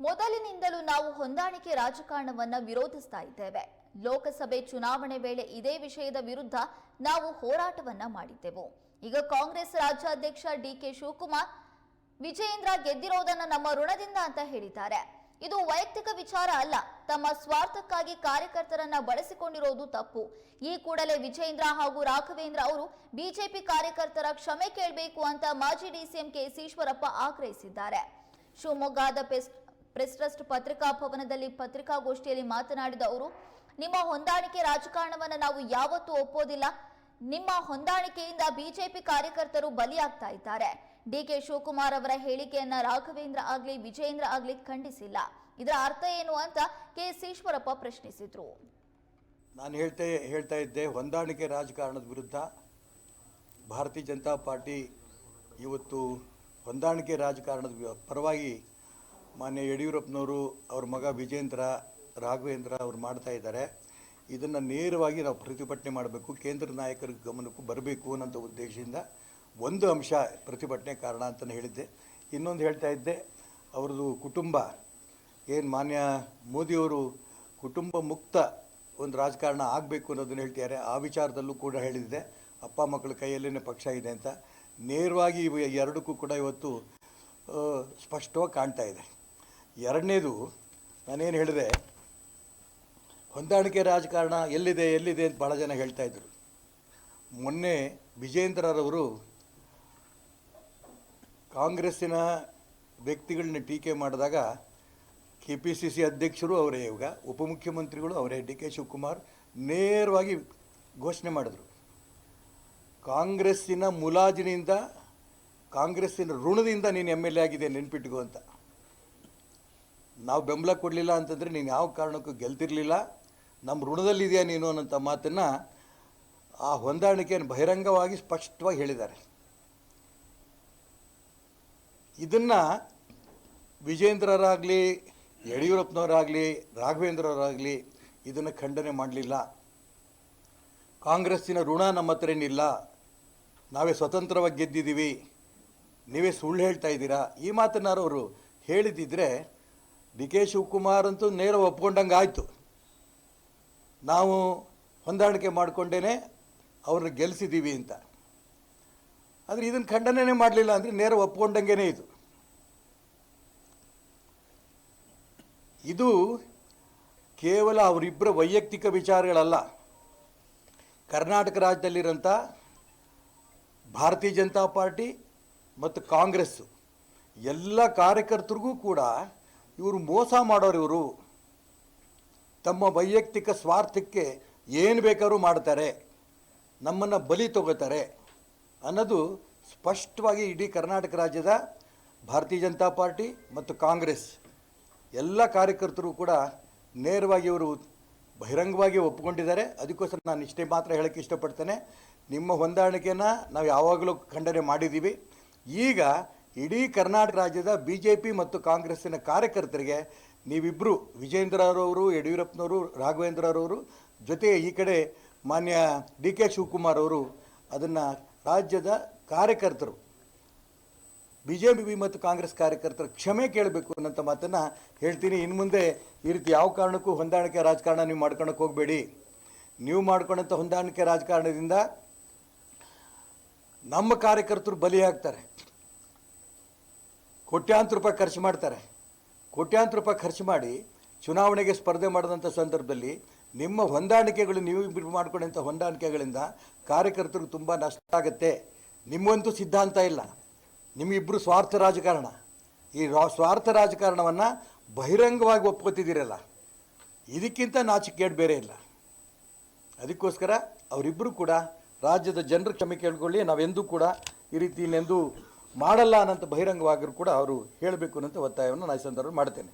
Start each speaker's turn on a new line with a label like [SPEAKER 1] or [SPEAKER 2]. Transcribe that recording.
[SPEAKER 1] ಮೊದಲಿನಿಂದಲೂ ನಾವು ಹೊಂದಾಣಿಕೆ ರಾಜಕಾರಣವನ್ನ ವಿರೋಧಿಸ್ತಾ ಇದ್ದೇವೆ. ಲೋಕಸಭೆ ಚುನಾವಣೆ ವೇಳೆ ಇದೇ ವಿಷಯದ ವಿರುದ್ಧ ನಾವು ಹೋರಾಟವನ್ನ ಮಾಡಿದ್ದೆವು. ಈಗ ಕಾಂಗ್ರೆಸ್ ರಾಜ್ಯಾಧ್ಯಕ್ಷ ಡಿ ಕೆ ಶಿವಕುಮಾರ್ ವಿಜಯೇಂದ್ರ ಗೆದ್ದಿರೋದನ್ನ ನಮ್ಮ ಋಣದಿಂದ ಅಂತ ಹೇಳಿದ್ದಾರೆ. ಇದು ವೈಯಕ್ತಿಕ ವಿಚಾರ ಅಲ್ಲ, ತಮ್ಮ ಸ್ವಾರ್ಥಕ್ಕಾಗಿ ಕಾರ್ಯಕರ್ತರನ್ನ ಬಳಸಿಕೊಂಡಿರೋದು ತಪ್ಪು. ಈ ಕೂಡಲೇ ವಿಜಯೇಂದ್ರ ಹಾಗೂ ರಾಘವೇಂದ್ರ ಅವರು ಬಿಜೆಪಿ ಕಾರ್ಯಕರ್ತರ ಕ್ಷಮೆ ಕೇಳಬೇಕು ಅಂತ ಮಾಜಿ ಡಿಸಿಎಂ ಕೆ ಈಶ್ವರಪ್ಪ ಆಗ್ರಹಿಸಿದ್ದಾರೆ. ಶಿವಮೊಗ್ಗದ ಪೆಸ್ ಪ್ರೆಸ್ ಟ್ರಸ್ಟ್ ಪತ್ರಿಕಾ ಭವನದಲ್ಲಿ ಪತ್ರಿಕಾಗೋಷ್ಠಿಯಲ್ಲಿ ಮಾತನಾಡಿದ ಅವರು, ನಿಮ್ಮ ಹೊಂದಾಣಿಕೆ ರಾಜಕಾರಣವನ್ನು ನಾವು ಯಾವತ್ತೂ ಒಪ್ಪೋದಿಲ್ಲ. ನಿಮ್ಮ ಹೊಂದಾಣಿಕೆಯಿಂದ ಬಿಜೆಪಿ ಕಾರ್ಯಕರ್ತರು ಬಲಿಯಾಗ್ತಾ ಇದ್ದಾರೆ. ಡಿಕೆ ಶಿವಕುಮಾರ್ ಅವರ ಹೇಳಿಕೆಯನ್ನ ರಾಘವೇಂದ್ರ ಆಗ್ಲಿ, ವಿಜಯೇಂದ್ರ ಆಗ್ಲಿ ಖಂಡಿಸಿಲ್ಲ. ಇದರ ಅರ್ಥ ಏನು ಅಂತ ಕೆಎಸ್ ಈಶ್ವರಪ್ಪ ಪ್ರಶ್ನಿಸಿದ್ರು.
[SPEAKER 2] ನಾನು ಹೇಳ್ತಾ ಹೇಳ್ತಾ ಇದ್ದೆ, ಹೊಂದಾಣಿಕೆ ರಾಜಕಾರಣದ ವಿರುದ್ಧ ಭಾರತೀಯ ಜನತಾ ಪಾರ್ಟಿ ಇವತ್ತು ಹೊಂದಾಣಿಕೆ ರಾಜಕಾರಣದ ಪರವಾಗಿ ಮಾನ್ಯ ಯಡಿಯೂರಪ್ಪನವರು, ಅವ್ರ ಮಗ ವಿಜೇಂದ್ರ, ರಾಘವೇಂದ್ರ ಅವ್ರು ಮಾಡ್ತಾ ಇದ್ದಾರೆ. ಇದನ್ನು ನೇರವಾಗಿ ನಾವು ಪ್ರತಿಭಟನೆ ಮಾಡಬೇಕು, ಕೇಂದ್ರ ನಾಯಕರ ಗಮನಕ್ಕೂ ಬರಬೇಕು ಅನ್ನೋಂಥ ಉದ್ದೇಶದಿಂದ ಒಂದು ಅಂಶ ಪ್ರತಿಭಟನೆ ಕಾರಣ ಅಂತಲೇ ಹೇಳಿದ್ದೆ. ಇನ್ನೊಂದು ಹೇಳ್ತಾ ಇದ್ದೆ, ಅವ್ರದ್ದು ಕುಟುಂಬ, ಏನು ಮಾನ್ಯ ಮೋದಿಯವರು ಕುಟುಂಬ ಮುಕ್ತ ಒಂದು ರಾಜಕಾರಣ ಆಗಬೇಕು ಅನ್ನೋದನ್ನು ಹೇಳ್ತಿದ್ದಾರೆ. ಆ ವಿಚಾರದಲ್ಲೂ ಕೂಡ ಹೇಳಿದ್ದೆ, ಅಪ್ಪ ಮಕ್ಕಳ ಕೈಯಲ್ಲೇ ಪಕ್ಷ ಇದೆ ಅಂತ. ನೇರವಾಗಿ ಎರಡಕ್ಕೂ ಕೂಡ ಇವತ್ತು ಸ್ಪಷ್ಟವಾಗಿ ಕಾಣ್ತಾ ಇದೆ. ಎರಡನೇದು ನಾನೇನು ಹೇಳಿದೆ, ಹೊಂದಾಣಿಕೆ ರಾಜಕಾರಣ ಎಲ್ಲಿದೆ ಎಲ್ಲಿದೆ ಅಂತ ಭಾಳ ಜನ ಹೇಳ್ತಾ ಇದ್ರು. ಮೊನ್ನೆ ವಿಜೇಂದ್ರರವರು ಕಾಂಗ್ರೆಸ್ಸಿನ ವ್ಯಕ್ತಿಗಳನ್ನ ಟೀಕೆ ಮಾಡಿದಾಗ ಕೆ ಪಿ ಸಿ ಸಿ ಅಧ್ಯಕ್ಷರು ಅವರೇ ಇವಾಗ ಉಪಮುಖ್ಯಮಂತ್ರಿಗಳು ಅವರೇ, ಡಿ ಕೆ ಶಿವಕುಮಾರ್ ನೇರವಾಗಿ ಘೋಷಣೆ ಮಾಡಿದ್ರು. ಕಾಂಗ್ರೆಸ್ಸಿನ ಮುಲಾಜಿನಿಂದ, ಕಾಂಗ್ರೆಸ್ಸಿನ ಋಣದಿಂದ ನೀನು ಎಂ ಎಲ್ ಎ ಆಗಿದೆ, ನೆನ್ಪಿಟ್ಕೋ ಅಂತ. ನಾವು ಬೆಂಬಲ ಕೊಡಲಿಲ್ಲ ಅಂತಂದರೆ ನೀನು ಯಾವ ಕಾರಣಕ್ಕೂ ಗೆಲ್ತಿರಲಿಲ್ಲ. ನಮ್ಮ ಋಣದಲ್ಲಿದೆಯಾ ನೀನು ಅನ್ನೋಂಥ ಮಾತನ್ನು ಆ ಹೊಂದಾಣಿಕೆಯನ್ನು ಬಹಿರಂಗವಾಗಿ ಸ್ಪಷ್ಟವಾಗಿ ಹೇಳಿದ್ದಾರೆ. ಇದನ್ನು ವಿಜೇಂದ್ರರಾಗಲಿ ಯಡಿಯೂರಪ್ಪನವರಾಗಲಿ ರಾಘವೇಂದ್ರವರಾಗಲಿ ಇದನ್ನು ಖಂಡನೆ ಮಾಡಲಿಲ್ಲ. ಕಾಂಗ್ರೆಸ್ಸಿನ ಋಣ ನಮ್ಮ ಹತ್ರ ಏನಿಲ್ಲ. ನಾವೇ ಸ್ವತಂತ್ರವಾಗಿ ಗೆದ್ದಿದ್ದೀವಿ. ನೀವೇ ಸುಳ್ಳು ಹೇಳ್ತಾ ಇದ್ದೀರಾ? ಈ ಮಾತನ್ನಾರು ಅವರು ಹೇಳಿದ್ದಿದ್ರೆ ಡಿ ಕೆ ಶಿವಕುಮಾರ್ ಅಂತೂ ನೇರ ಒಪ್ಕೊಂಡಂಗೆ ಆಯಿತು. ನಾವು ಹೊಂದಾಣಿಕೆ ಮಾಡಿಕೊಂಡೇ ಅವ್ರನ್ನ ಗೆಲ್ಲಿಸಿದ್ದೀವಿ ಅಂತ. ಆದರೆ ಇದನ್ನು ಖಂಡನೆ ಮಾಡಲಿಲ್ಲ ಅಂದರೆ ನೇರ ಒಪ್ಕೊಂಡಂಗೆ ಇದು. ಇದು ಕೇವಲ ಅವರಿಬ್ಬರ ವೈಯಕ್ತಿಕ ವಿಚಾರಗಳಲ್ಲ. ಕರ್ನಾಟಕ ರಾಜ್ಯದಲ್ಲಿರೋಂಥ ಭಾರತೀಯ ಜನತಾ ಪಾರ್ಟಿ ಮತ್ತು ಕಾಂಗ್ರೆಸ್ಸು. ಎಲ್ಲ ಕಾರ್ಯಕರ್ತರಿಗೂ ಕೂಡ ಇವರು ಮೋಸ ಮಾಡೋರು ಇವರು. ತಮ್ಮ ವೈಯಕ್ತಿಕ ಸ್ವಾರ್ಥಕ್ಕೆ ಏನು ಬೇಕಾದ್ರೂ ಮಾಡ್ತಾರೆ, ನಮ್ಮನ್ನು ಬಲಿ ತಗೋತಾರೆ ಅನ್ನೋದು ಸ್ಪಷ್ಟವಾಗಿ ಇಡೀ ಕರ್ನಾಟಕ ರಾಜ್ಯದ ಭಾರತೀಯ ಜನತಾ ಪಾರ್ಟಿ ಮತ್ತು ಕಾಂಗ್ರೆಸ್ ಎಲ್ಲ ಕಾರ್ಯಕರ್ತರು ಕೂಡ ನೇರವಾಗಿ ಇವರು ಬಹಿರಂಗವಾಗಿ ಒಪ್ಪಿಕೊಂಡಿದ್ದಾರೆ. ಅದಕ್ಕೋಸ್ಕರ ನಾನು ಇಷ್ಟೇ ಮಾತ್ರ ಹೇಳೋಕ್ಕೆ ಇಷ್ಟಪಡ್ತೇನೆ. ನಿಮ್ಮ ಹೊಂದಾಣಿಕೆಯನ್ನು ನಾವು ಯಾವಾಗಲೂ ಖಂಡನೆ ಮಾಡಿದ್ದೀವಿ. ಈಗ ಇಡೀ ಕರ್ನಾಟಕ ರಾಜ್ಯದ ಬಿ ಜೆ ಪಿ ಮತ್ತು ಕಾಂಗ್ರೆಸ್ಸಿನ ಕಾರ್ಯಕರ್ತರಿಗೆ ನೀವಿಬ್ಬರು ವಿಜೇಂದ್ರರವರು ಯಡಿಯೂರಪ್ಪನವರು ರಾಘವೇಂದ್ರರವರು ಜೊತೆ ಈ ಕಡೆ ಮಾನ್ಯ ಡಿ ಕೆ ಶಿವಕುಮಾರ್ ಅವರು ಅದನ್ನು ರಾಜ್ಯದ ಕಾರ್ಯಕರ್ತರು ಬಿ ಜೆ ಪಿ ಮತ್ತು ಕಾಂಗ್ರೆಸ್ ಕಾರ್ಯಕರ್ತರ ಕ್ಷಮೆ ಕೇಳಬೇಕು ಅನ್ನೋಂಥ ಮಾತನ್ನು ಹೇಳ್ತೀನಿ. ಇನ್ನು ಮುಂದೆ ಈ ರೀತಿ ಯಾವ ಕಾರಣಕ್ಕೂ ಹೊಂದಾಣಿಕೆ ರಾಜಕಾರಣ ನೀವು ಮಾಡ್ಕೊಳಕ್ಕೆ ಹೋಗಬೇಡಿ. ನೀವು ಮಾಡ್ಕೊಂಡಂಥ ಹೊಂದಾಣಿಕೆ ರಾಜಕಾರಣದಿಂದ ನಮ್ಮ ಕಾರ್ಯಕರ್ತರು ಬಲಿಯಾಗ್ತಾರೆ. ಕೋಟ್ಯಾಂತರ ರೂಪಾಯಿ ಖರ್ಚು ಮಾಡ್ತಾರೆ. ಕೋಟ್ಯಾಂತರ ರೂಪಾಯಿ ಖರ್ಚು ಮಾಡಿ ಚುನಾವಣೆಗೆ ಸ್ಪರ್ಧೆ ಮಾಡಿದಂಥ ಸಂದರ್ಭದಲ್ಲಿ ನಿಮ್ಮ ಹೊಂದಾಣಿಕೆಗಳು ನೀವು ಮಾಡ್ಕೊಂಡಂಥ ಹೊಂದಾಣಿಕೆಗಳಿಂದ ಕಾರ್ಯಕರ್ತರಿಗೆ ತುಂಬ ನಷ್ಟ ಆಗುತ್ತೆ. ನಿಮ್ಮಂತೂ ಸಿದ್ಧಾಂತ ಇಲ್ಲ. ನಿಮ್ಮಿಬ್ಬರು ಸ್ವಾರ್ಥ ರಾಜಕಾರಣ. ಈ ರಾ- ಸ್ವಾರ್ಥ ರಾಜಕಾರಣವನ್ನು ಬಹಿರಂಗವಾಗಿ ಒಪ್ಕೋತಿದ್ದೀರಲ್ಲ. ಇದಕ್ಕಿಂತ ನಾಚಿಕೇಡು ಬೇರೆ ಇಲ್ಲ. ಅದಕ್ಕೋಸ್ಕರ ಅವರಿಬ್ಬರು ಕೂಡ ರಾಜ್ಯದ ಜನರ ಕ್ಷಮೆ ಕೇಳ್ಕೊಳ್ಳಿ. ನಾವೆಂದೂ ಕೂಡ ಈ ರೀತಿ ಇನ್ನೆಂದೂ ಮಾಡಲ್ಲ ಅನ್ನೋಂಥ ಬಹಿರಂಗವಾಗಿರೂ ಕೂಡ ಅವರು ಹೇಳಬೇಕು ಅನ್ನೋಂಥ ಒತ್ತಾಯವನ್ನು ನಾನು ಸಂದರ್ಭ ಮಾಡ್ತೇನೆ.